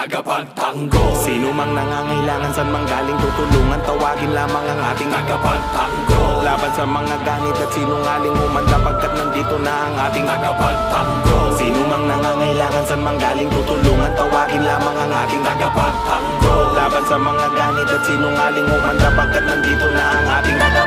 tagapagtanggol. Sino mang nangangailangan saan mang galing tutulungan Tawagin lamang ang ating Tagapagtanggol. Laban sa mga ganit at sinungaling umanda Pagkat nandito na ang ating Tagapagtanggol. Sino mang nangangailangan saan mang galing tutulungan Tawagin lamang ang ating Tagapagtanggol. Laban sa mga ganit at sinungaling umanda Pagkat nandito na ang ating Tagapagtanggol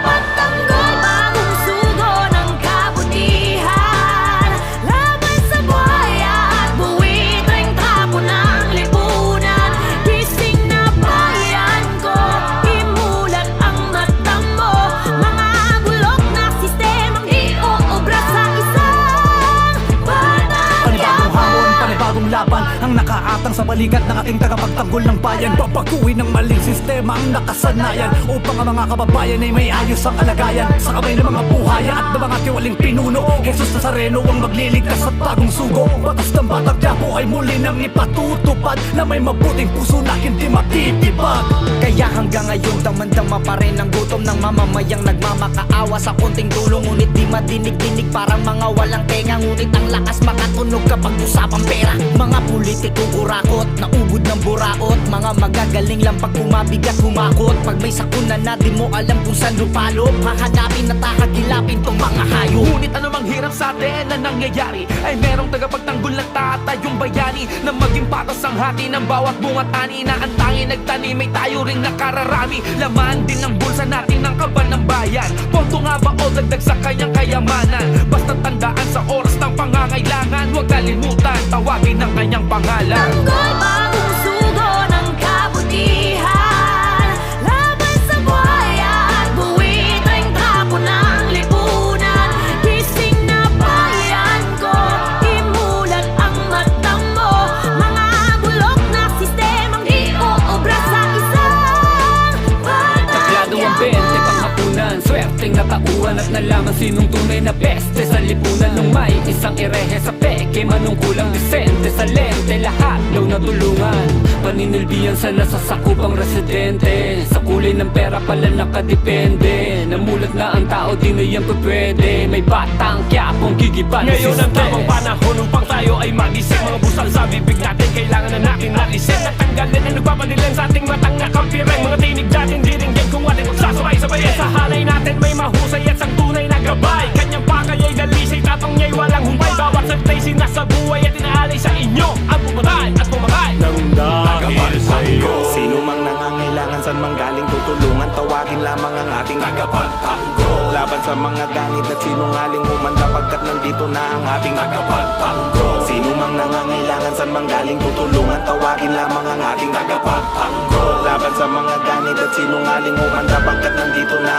nakaatang sa balikat ng ating tagapagtanggol ng bayan. Babaguhin ng maling sistema ang nakasanayan Upang ang mga kababayan ay may ayos ang kalagayan Sa kamay ng mga buhaya at ng mga tiwaling pinuno. Jesus Nazareno ang magliligtas at bagong sugo. Batas ng batang Quiapo ay muli nang ipatutupad Na may mabuting puso na hindi matitibag Kaya hanggang ngayon damang-dama pa rin ang gutom ng mamamayang nagmamakaawa sa konting tulong Ngunit di madinig-dinig parang mga walang tenga. Ngunit ang lakas makatunog kapag usapang pera. Mga politiko kurakot, naubod ng buraot. Mga magagaling lang pag bumabigat humakot. Pag may sakuna na di mo alam kung saan lupalop. Hahanapin at hahagilapin tong mga hayop. Ngunit anumang hirap sa atin na nangyayari Ay merong tagapagtanggol na tatayong bayani Na maging patas ang hati ng bawat bungat ani Na ang tanging nagtanim ay tayo ring nakararami. Laman din ng bulsa natin ng kaban ng bayan. Ponto nga ba o dagdag sa kanyang kayamanan? Basta tandaan natauhan at nalaman sinong tunay na peste Sa lipunan nung may isang erehe sa peke Manungkulang disente sa lente. Lahat daw natulungan Paninilbihan sa nasasakupang residente. Sa kulay ng pera pala nakadepende Namulat na ang tao di na yan pwede. May batang kyapong gigiban Ngayon ang tamang panahon upang tayo ay magising Mga busal sa bibig natin kailangan na natin alisin At tanggalin ang nagpapanilan sa ating matang nakampirin Mga tinig natin diringgin Tawagin lamang ang ating Tagapagtanggol. Laban sa mga ganit at sinungaling umanda Pagkat nandito na ang ating Tagapagtanggol. Sino mang nangangailangan saan mang galing tutulungan Tawagin lamang ang ating Tagapagtanggol. Laban sa mga ganit at sinungaling umanda Pagkat nandito na